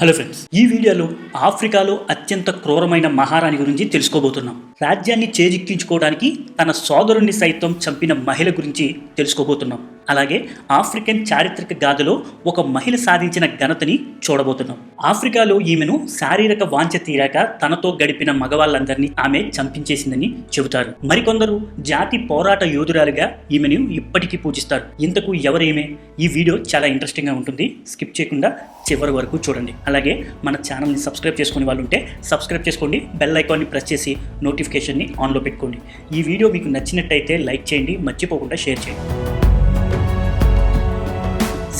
Hello friends ఈ వీడియోలో ఆఫ్రికాలో అత్యంత క్రూరమైన మహారాణి గురించి తెలుసుకోబోతున్నాం. రాజ్యాన్ని చేజిక్కించుకోవడానికి తన సోదరుణ్ణి సైతం చంపిన మహిళ గురించి తెలుసుకోబోతున్నాం. అలాగే ఆఫ్రికన్ చారిత్రక గాథలో ఒక మహిళ సాధించిన ఘనతని చూడబోతున్నాం. ఆఫ్రికాలో ఈమెను శారీరక వాంఛ తీరాక తనతో గడిపిన మగవాళ్ళందరినీ ఆమె చంపించేసిందని చెబుతారు. మరికొందరు జాతి పోరాట యోధురాలుగా ఈమెను ఇప్పటికీ పూజిస్తారు. ఇంతకు ఎవరేమే? ఈ వీడియో చాలా ఇంట్రెస్టింగ్గా ఉంటుంది. స్కిప్ చేయకుండా చివరి వరకు చూడండి. అలాగే మన ఛానల్ని సబ్స్క్రైబ్ చేసుకునే వాళ్ళు ఉంటే సబ్స్క్రైబ్ చేసుకోండి. బెల్ ఐకాన్ని ప్రెస్ చేసి నోటిఫికేషన్ని ఆన్లో పెట్టుకోండి. ఈ వీడియో మీకు నచ్చినట్టయితే లైక్ చేయండి. మర్చిపోకుండా షేర్ చేయండి.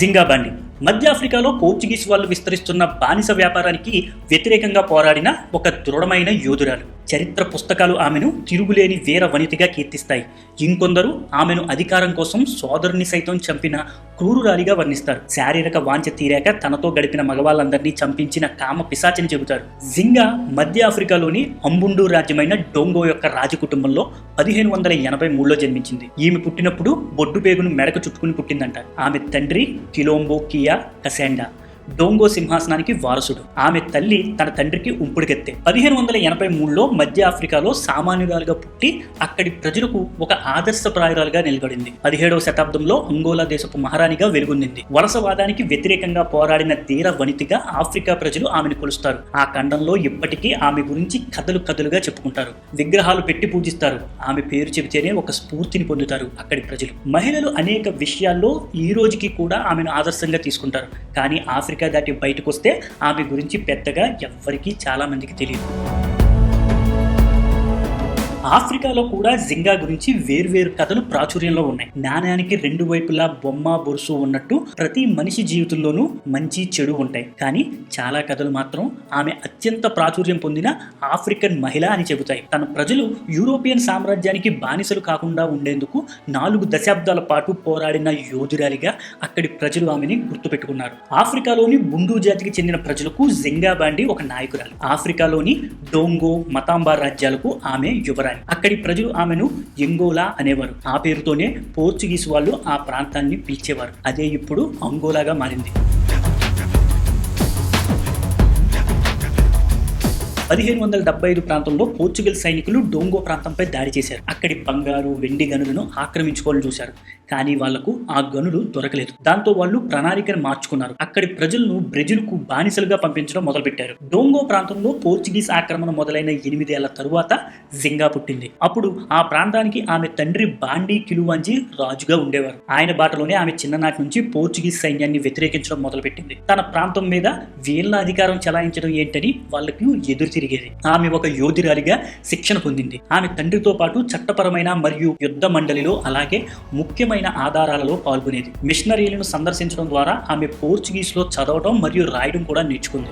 జింగాబాండి మధ్య ఆఫ్రికాలో పోర్చుగీస్ వాళ్ళు విస్తరిస్తున్న బానిస వ్యాపారానికి వ్యతిరేకంగా పోరాడిన ఒక దృఢమైన యోధురాలు. చరిత్ర పుస్తకాలు ఆమెను తిరుగులేని వీర వనితిగా కీర్తిస్తాయి. ఇంకొందరు ఆమెను అధికారం కోసం సోదరుని సైతం చంపిన క్రూరురాలిగా వర్ణిస్తారు. శారీరక వాంఛ తీరాక తనతో గడిపిన మగవాళ్ళందరినీ చంపించిన కామ పిశాచని చెబుతారు. జింగా మధ్య ఆఫ్రికాలోని అంబుండు రాజ్యమైన డోంగో యొక్క రాజకుటుంబంలో పదిహేను వందల ఎనభై మూడులో జన్మించింది. ఈమె పుట్టినప్పుడు బొడ్డు పేగును మెడకు చుట్టుకుని పుట్టిందంట. ఆమె తండ్రి కిలోంబో కియా కసాండా. డోంగో సింహాసనానికి వారసుడు. ఆమె తల్లి తన తండ్రికి ఉంపుడుకెత్తే పదిహేను వందల ఎనభై మూడులో మధ్య ఆఫ్రికాలో సామాన్యురాలుగా పుట్టి అక్కడి ప్రజలకు ఒక ఆదర్శప్రాయురాలుగా నిలబడింది. పదిహేడవ శతాబ్దంలో అంగోలా దేశపు మహారాణిగా వెలుగొందింది. వలసవాదానికి వ్యతిరేకంగా పోరాడిన తీర వనితిగా ఆఫ్రికా ప్రజలు ఆమెను కొలుస్తారు. ఆ ఖండంలో ఇప్పటికీ ఆమె గురించి కథలు కథలుగా చెప్పుకుంటారు. విగ్రహాలు పెట్టి పూజిస్తారు. ఆమె పేరు చెబితేనే ఒక స్ఫూర్తిని పొందుతారు అక్కడి ప్రజలు. మహిళలు అనేక విషయాల్లో ఈ రోజుకి కూడా ఆమెను ఆదర్శంగా తీసుకుంటారు. కానీ ఆఫ్రికా దాటి బయటకు వస్తే ఆమె గురించి పెద్దగా ఎవ్వరికీ చాలా మందికి తెలియదు. ఆఫ్రికాలో కూడా జింగా గురించి వేర్వేరు కథలు ప్రాచుర్యంలో ఉన్నాయి. నాణ్యానికి రెండు వైపులా బొమ్మ బొరుసు ఉన్నట్టు ప్రతి మనిషి జీవితంలోనూ మంచి చెడు ఉంటాయి. కానీ చాలా కథలు మాత్రం ఆమె అత్యంత ప్రాచుర్యం పొందిన ఆఫ్రికన్ మహిళ అని చెబుతాయి. తన ప్రజలు యూరోపియన్ సామ్రాజ్యానికి బానిసలు కాకుండా ఉండేందుకు నాలుగు దశాబ్దాల పాటు పోరాడిన యోధురాలిగా అక్కడి ప్రజలు ఆమెని గుర్తుపెట్టుకున్నారు. ఆఫ్రికాలోని బుండు జాతికి చెందిన ప్రజలకు జింగా బాండి ఒక నాయకురాలు. ఆఫ్రికాలోని డోంగో మతాంబా రాజ్యాలకు ఆమె యువరాణి అక్కడి ప్రజలు ఆమెను ఎంగోలా అనేవారు. ఆ పేరుతోనే పోర్చుగీస్ వాళ్ళు ఆ ప్రాంతాన్ని పిలిచేవారు. అదే ఇప్పుడు అంగోలాగా మారింది. పదిహేను వందల డెబ్బై ఐదు ప్రాంతంలో పోర్చుగల్ సైనికులు డోంగో ప్రాంతంపై దాడి చేశారు. అక్కడి బంగారు వెండి గనులను ఆక్రమించుకోవాలని చూశారు. కానీ వాళ్ళకు ఆ గనులు దొరకలేదు. దాంతో వాళ్ళు ప్రణాళికను మార్చుకున్నారు. అక్కడి ప్రజలను బ్రెజిల్కు బానిసలుగా పంపించడం మొదలుపెట్టారు. డోంగో ప్రాంతంలో పోర్చుగీస్ ఆక్రమణ మొదలైన ఎనిమిదేళ్ళ తరువాత జింగా పుట్టింది. అప్పుడు ఆ ప్రాంతానికి ఆమె తండ్రి బాండీ కిలువాంజీ రాజుగా ఉండేవారు. ఆయన బాటలోనే ఆమె చిన్ననాటి నుంచి పోర్చుగీస్ సైన్యాన్ని వ్యతిరేకించడం మొదలుపెట్టింది. తన ప్రాంతం మీద వీళ్ళ అధికారం చెలాయించడం ఏంటని వాళ్ళకి ఎదురు తిరిగేది. ఆమె ఒక యోధురాలిగా శిక్షణ పొందింది. ఆమె తండ్రితో పాటు చట్టపరమైన మరియు యుద్ధ మండలిలో అలాగే ముఖ్యమైన ఆధారాలలో పాల్గొనేది. మిషనరీలను సందర్శించడం ద్వారా ఆమె పోర్చుగీస్లో చదవడం మరియు రాయడం కూడా నేర్చుకుంది.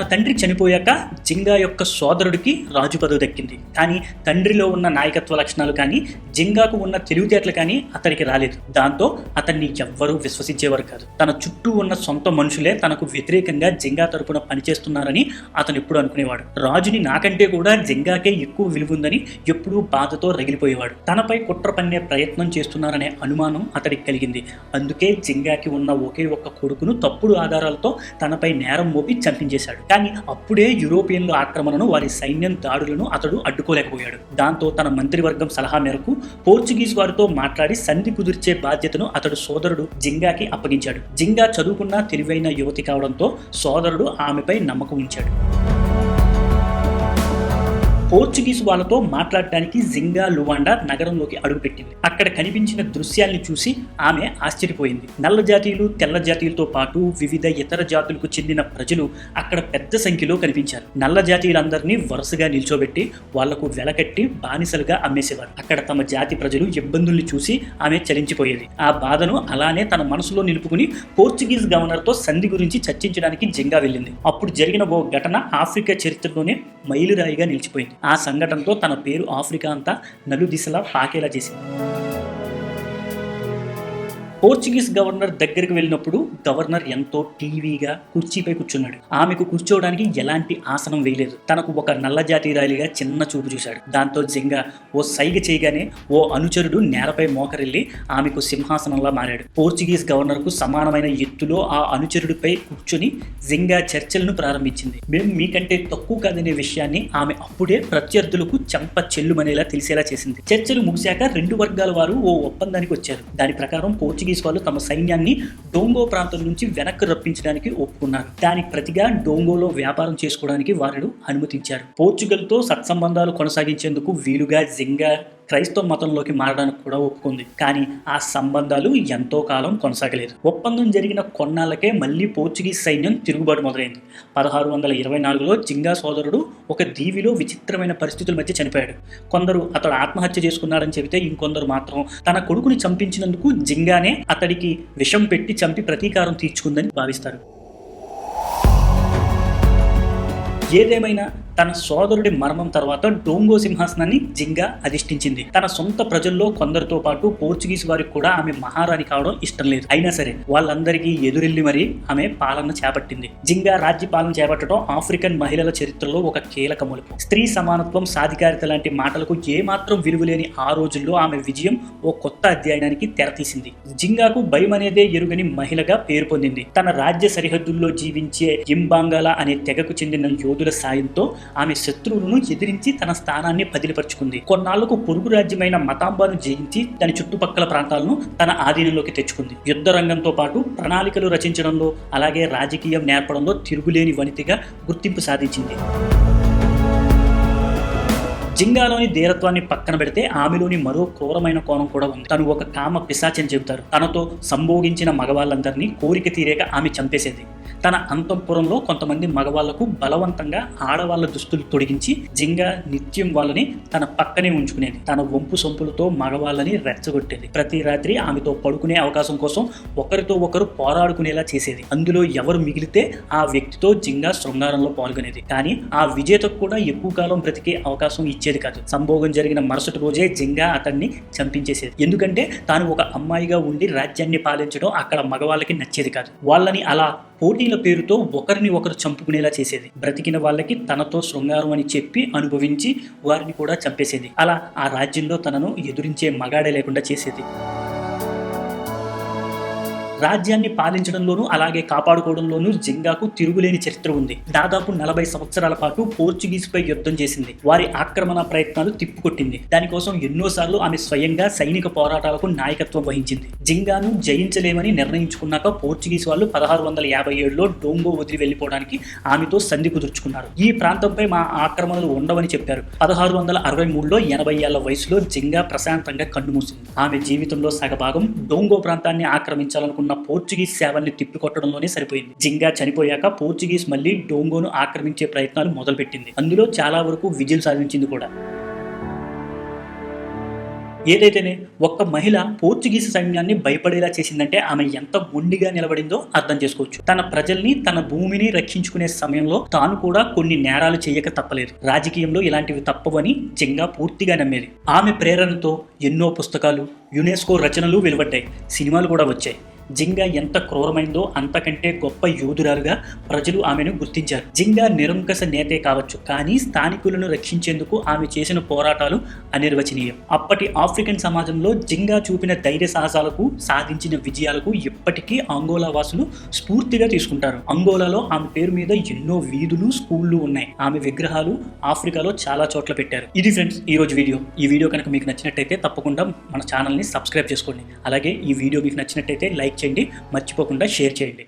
తన తండ్రి చనిపోయాక జింగా యొక్క సోదరుడికి రాజు పదవి దక్కింది. కానీ తండ్రిలో ఉన్న నాయకత్వ లక్షణాలు కానీ జింగాకు ఉన్న తెలివితేటలు కానీ అతనికి రాలేదు. దాంతో అతన్ని ఎవ్వరూ విశ్వసించేవారు కాదు. తన చుట్టూ ఉన్న సొంత మనుషులే తనకు వ్యతిరేకంగా జింగా తరపున పనిచేస్తున్నారని అతను ఎప్పుడు అనుకునేవాడు. రాజుని నాకంటే కూడా జింగాకే ఎక్కువ విలువుందని ఎప్పుడూ బాధతో రగిలిపోయేవాడు. తనపై కుట్ర పన్నే ప్రయత్నం చేస్తున్నారనే అనుమానం అతడికి కలిగింది. అందుకే జింగాకి ఉన్న ఒకే ఒక్క కొడుకును తప్పుడు ఆధారాలతో తనపై నేరం మోపి చంపించేశాడు. కానీ అప్పుడే యూరోపియన్ల ఆక్రమణను వారి సైన్యం దాడులను అతడు అడ్డుకోలేకపోయాడు. దాంతో తన మంత్రివర్గం సలహా మేరకు పోర్చుగీస్ వారితో మాట్లాడి సంధి కుదిర్చే బాధ్యతను అతడు సోదరుడు జింగాకి అప్పగించాడు. జింగా చదువుకున్న తెలివైన యువతి కావడంతో సోదరుడు ఆమెపై నమ్మకం ఉంచాడు. పోర్చుగీస్ వాళ్ళతో మాట్లాడటానికి జింగా లువాండా నగరంలోకి అడుగుపెట్టింది. అక్కడ కనిపించిన దృశ్యాల్ని చూసి ఆమె ఆశ్చర్యపోయింది. నల్ల జాతీయులు తెల్ల జాతీయులతో పాటు వివిధ ఇతర జాతులకు చెందిన ప్రజలు అక్కడ పెద్ద సంఖ్యలో కనిపించారు. నల్ల జాతీయులందరినీ వరుసగా నిల్చోబెట్టి వాళ్ళకు వెలకట్టి బానిసలుగా అమ్మేసేవారు. అక్కడ తమ జాతి ప్రజలు ఇబ్బందుల్ని చూసి ఆమె చలించిపోయేది. ఆ బాధను అలానే తన మనసులో నిలుపుకుని పోర్చుగీస్ గవర్నర్తో సంధి గురించి చర్చించడానికి జింగా వెళ్ళింది. అప్పుడు జరిగిన ఓ ఘటన ఆఫ్రికా చరిత్రలోనే మైలురాయిగా నిలిచిపోయింది. ఆ సంఘటనతో తన పేరు ఆఫ్రికా అంతా నలుదిశలా పాకేలా చేసింది. పోర్చుగీస్ గవర్నర్ దగ్గరికి వెళ్ళినప్పుడు గవర్నర్ ఎంతో టీవీగా కుర్చీపై కూర్చున్నాడు. ఆమెకు కూర్చోవడానికి ఎలాంటి ఆసనం వేయలేదు. తనకు ఒక నల్ల జాతీయురాలిగా చిన్న చూపు చూశాడు. దాంతో జింగా ఓ సైగ చేయగానే ఓ అనుచరుడు నేలపై మోకరిల్లి ఆమెకు సింహాసనంలా మారాడు. పోర్చుగీస్ గవర్నర్కు సమానమైన ఎత్తులో ఆ అనుచరుడిపై కూర్చొని జింగా చర్చలను ప్రారంభించింది. మేము మీకంటే తక్కువ కాదనే విషయాన్ని ఆమె అప్పుడే ప్రత్యర్థులకు చెంప చెల్లుమనేలా తెలిసేలా చేసింది. చర్చలు ముగిశాక రెండు వర్గాల వారు ఓ ఒప్పందానికి వచ్చారు. దాని ప్రకారం పోర్చుగీస్ వాళ్ళు తమ సైన్యాన్ని డోంగో ప్రాంతం నుంచి వెనక్కి రప్పించడానికి ఒప్పుకున్నారు. దానికి ప్రతిగా డోంగోలో వ్యాపారం చేసుకోవడానికి వారు అనుమతించారు. పోర్చుగల్తో సత్సంబంధాలు కొనసాగించేందుకు వీలుగా జింగా క్రైస్తవ మతంలోకి మారడానికి కూడా ఒప్పుకుంది. కానీ ఆ సంబంధాలు ఎంతో కాలం కొనసాగలేదు. ఒప్పందం జరిగిన కొన్నాళ్ళకే మళ్ళీ పోర్చుగీస్ సైన్యం తిరుగుబాటు మొదలైంది. పదహారు వందల ఇరవై నాలుగులో జింగా సోదరుడు ఒక దీవిలో విచిత్రమైన పరిస్థితుల మధ్య చనిపోయాడు. కొందరు అతడు ఆత్మహత్య చేసుకున్నాడని చెబితే ఇంకొందరు మాత్రం తన కొడుకుని చంపించినందుకు జింగానే అతడికి విషం పెట్టి చంపి ప్రతీకారం తీర్చుకుందని భావిస్తారు. ఏదేమైనా తన సోదరుడి మర్మం తర్వాత డోంగో సింహాసనాన్ని జింగా అధిష్ఠించింది. తన సొంత ప్రజల్లో కొందరితో పాటు పోర్చుగీస్ వారికి కూడా ఆమె మహారాణి కావడం ఇష్టం లేదు. అయినా సరే వాళ్ళందరికీ ఎదురెళ్ళి మరీ ఆమె పాలన చేపట్టింది. జింగా రాజ్య పాలన చేపట్టడం ఆఫ్రికన్ మహిళల చరిత్రలో ఒక కీలక మలుపు స్త్రీ సమానత్వం సాధికారిత లాంటి మాటలకు ఏమాత్రం విలువలేని ఆ రోజుల్లో ఆమె విజయం ఓ కొత్త అధ్యయనానికి తెరతీసింది. జింగాకు భయం అనేదే ఎరుగని మహిళగా పేరు పొందింది. తన రాజ్య సరిహద్దుల్లో జీవించే ఇంబాంగాల అనే తెగకు చెందిన యోధుల సాయంతో ఆమె శత్రువులను ఎదిరించి తన స్థానాన్ని బదిలిపరుచుకుంది కొన్నాళ్ళకు పొరుగు రాజ్యమైన మతాంబాను జయించి దాని చుట్టుపక్కల ప్రాంతాలను తన ఆధీనంలోకి తెచ్చుకుంది. యుద్ధ రంగంతో పాటు ప్రణాళికలు రచించడంలో అలాగే రాజకీయం నేర్పడంలో తిరుగులేని వనితిగా గుర్తింపు సాధించింది. జింగాలోని ధీరత్వాన్ని పక్కన పెడితే ఆమెలోని మరో క్రూరమైన కోణం కూడా ఉంది. తను ఒక కామ పిశాచని చెబుతారు. తనతో సంభోగించిన మగవాళ్ళందరినీ కోరిక తీరేక ఆమె చంపేసేది. తన అంతఃపురంలో కొంతమంది మగవాళ్ళకు బలవంతంగా ఆడవాళ్ళ దుస్తులు తొడిగించి జింగా నిత్యం వాళ్ళని తన పక్కనే ఉంచుకునేది. తన వంపు సొంపులతో మగవాళ్ళని రెచ్చగొట్టేది. ప్రతి రాత్రి ఆమెతో పడుకునే అవకాశం కోసం ఒకరితో ఒకరు పోరాడుకునేలా చేసేది. అందులో ఎవరు మిగిలితే ఆ వ్యక్తితో జింగా శృంగారంలో పాల్గొనేది. కానీ ఆ విజేతకు కూడా ఎక్కువ కాలం బ్రతికే అవకాశం ఇచ్చేది కాదు. సంభోగం జరిగిన మరుసటి రోజే జింగా అతన్ని చంపించేసేది. ఎందుకంటే తాను ఒక అమ్మాయిగా ఉండి రాజ్యాన్ని పాలించడం అక్కడ మగవాళ్ళకి నచ్చేది కాదు. వాళ్ళని అలా పోటీల పేరుతో ఒకరిని ఒకరు చంపుకునేలా చేసేది. బ్రతికిన వాళ్ళకి తనతో శృంగారం అని చెప్పి అనుభవించి వారిని కూడా చంపేసేది. అలా ఆ రాజ్యంలో తనను ఎదురించే మగాడే లేకుండా చేసేది. రాజ్యాన్ని పాలించడంలోనూ అలాగే కాపాడుకోవడంలోనూ జింగాకు తిరుగులేని చరిత్ర ఉంది. దాదాపు నలభై సంవత్సరాల పాటు పోర్చుగీస్ పై యుద్ధం చేసింది. వారి ఆక్రమణ ప్రయత్నాలు తిప్పుకొట్టింది. దానికోసం ఎన్నోసార్లు ఆమె స్వయంగా సైనిక పోరాటాలకు నాయకత్వం వహించింది. జింగాను జయించలేమని నిర్ణయించుకున్నాక పోర్చుగీస్ వాళ్ళు పదహారు వందల యాభై ఏడులో డోంగో వదిలి వెళ్ళిపోవడానికి ఆమెతో సంధి కుదుర్చుకున్నారు. ఈ ప్రాంతంపై మా ఆక్రమణలు ఉండవని చెప్పారు. పదహారు వందల అరవై మూడులో ఎనభై ఏళ్ళ వయసులో జింగా ప్రశాంతంగా కన్నుమూసింది. ఆమె జీవితంలో సగభాగం డోంగో ప్రాంతాన్ని ఆక్రమించాలనుకున్న పోర్చుగీస్ సేవల్ని తిప్పికొట్టడంలోనే సరిపోయింది. జింగా చనిపోయాక పోర్చుగీస్ మళ్ళీ డోంగోను ఆక్రమించే ప్రయత్నాలు మొదలుపెట్టింది. అందులో చాలా వరకు విజయం సాధించింది కూడా. ఏదైతేనే ఒక్క మహిళ పోర్చుగీస్ సైన్యాన్ని భయపడేలా చేసిందంటే ఆమె ఎంత మొండిగా నిలబడిందో అర్థం చేసుకోవచ్చు. తన ప్రజల్ని తన భూమిని రక్షించుకునే సమయంలో తాను కూడా కొన్ని నేరాలు చేయక తప్పలేదు. రాజకీయంలో ఇలాంటివి తప్పవని జింగా పూర్తిగా నమ్మేది. ఆమె ప్రేరణతో ఎన్నో పుస్తకాలు యునెస్కో రచనలు వెలువడ్డాయి. సినిమాలు కూడా వచ్చాయి. జింగా ఎంత క్రూరమైందో అంతకంటే గొప్ప యోధురాలుగా ప్రజలు ఆమెను గుర్తించారు. జింగా నిరంకస నేతే కావచ్చు కానీ స్థానికులను రక్షించేందుకు ఆమె చేసిన పోరాటాలు అనిర్వచనీయం. అప్పటి ఆఫ్రికన్ సమాజంలో జింగా చూపిన ధైర్య సాహసాలకు సాధించిన విజయాలకు ఇప్పటికీ అంగోలా వాసులు స్ఫూర్తిగా తీసుకుంటారు. అంగోలాలో ఆమె పేరు మీద ఎన్నో వీధులు స్కూళ్ళు ఉన్నాయి. ఆమె విగ్రహాలు ఆఫ్రికాలో చాలా చోట్ల పెట్టారు. ఇది ఫ్రెండ్స్ ఈ రోజు వీడియో. ఈ వీడియో కనుక మీకు నచ్చినట్టయితే తప్పకుండా మన ఛానల్ని సబ్స్క్రైబ్ చేసుకోండి. అలాగే ఈ వీడియో మీకు నచ్చినట్టయితే లైక్ చేయండి. మర్చిపోకుండా షేర్ చేయండి.